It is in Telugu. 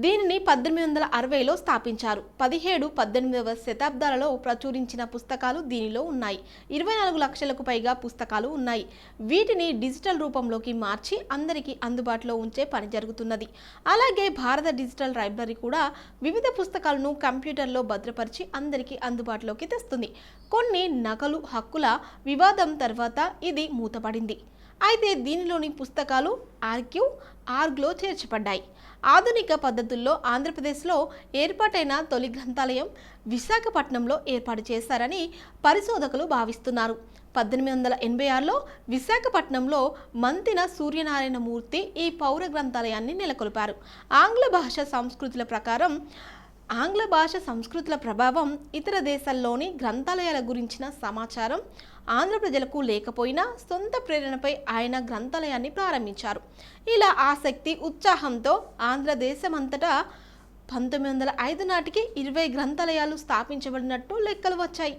దీనిని పద్దెనిమిది వందల అరవైలో స్థాపించారు. పదిహేడు పద్దెనిమిదవ శతాబ్దాలలో ప్రచురించిన పుస్తకాలు దీనిలో ఉన్నాయి. ఇరవై నాలుగు లక్షలకు పైగా పుస్తకాలు ఉన్నాయి. వీటిని డిజిటల్ రూపంలోకి మార్చి అందరికీ అందుబాటులో ఉంచే పని జరుగుతున్నది. అలాగే భారత డిజిటల్ లైబ్రరీ కూడా వివిధ పుస్తకాలను కంప్యూటర్లో భద్రపరిచి అందరికీ అందుబాటులోకి తెస్తుంది. కొన్ని నకలు హక్కుల వివాదం తర్వాత ఇది మూతపడింది. అయితే దీనిలోని పుస్తకాలు ఆర్క్యూ ఆర్గ్లో చేర్చబడ్డాయి. ఆధునిక పద్ధతుల్లో ఆంధ్రప్రదేశ్లో ఏర్పాటైన తొలి గ్రంథాలయం విశాఖపట్నంలో ఏర్పాటు చేశారని పరిశోధకులు భావిస్తున్నారు. పద్దెనిమిది వందల ఎనభై ఆరులో విశాఖపట్నంలో మంతిన సూర్యనారాయణ మూర్తి ఈ పౌర గ్రంథాలయాన్ని నెలకొల్పారు. ఆంగ్ల భాష సంస్కృతుల ప్రకారం ఆంగ్ల భాష సంస్కృతుల ప్రభావం ఇతర దేశాల్లోని గ్రంథాలయాల గురించిన సమాచారం ఆంధ్ర ప్రజలకు లేకపోయినా సొంత ప్రేరణపై ఆయన గ్రంథాలయాన్ని ప్రారంభించారు. ఇలా ఆసక్తి ఉత్సాహంతో ఆంధ్రదేశమంతటా పంతొమ్మిది వందల ఐదు నాటికి ఇరవై గ్రంథాలయాలు స్థాపించబడినట్టు లెక్కలు వచ్చాయి.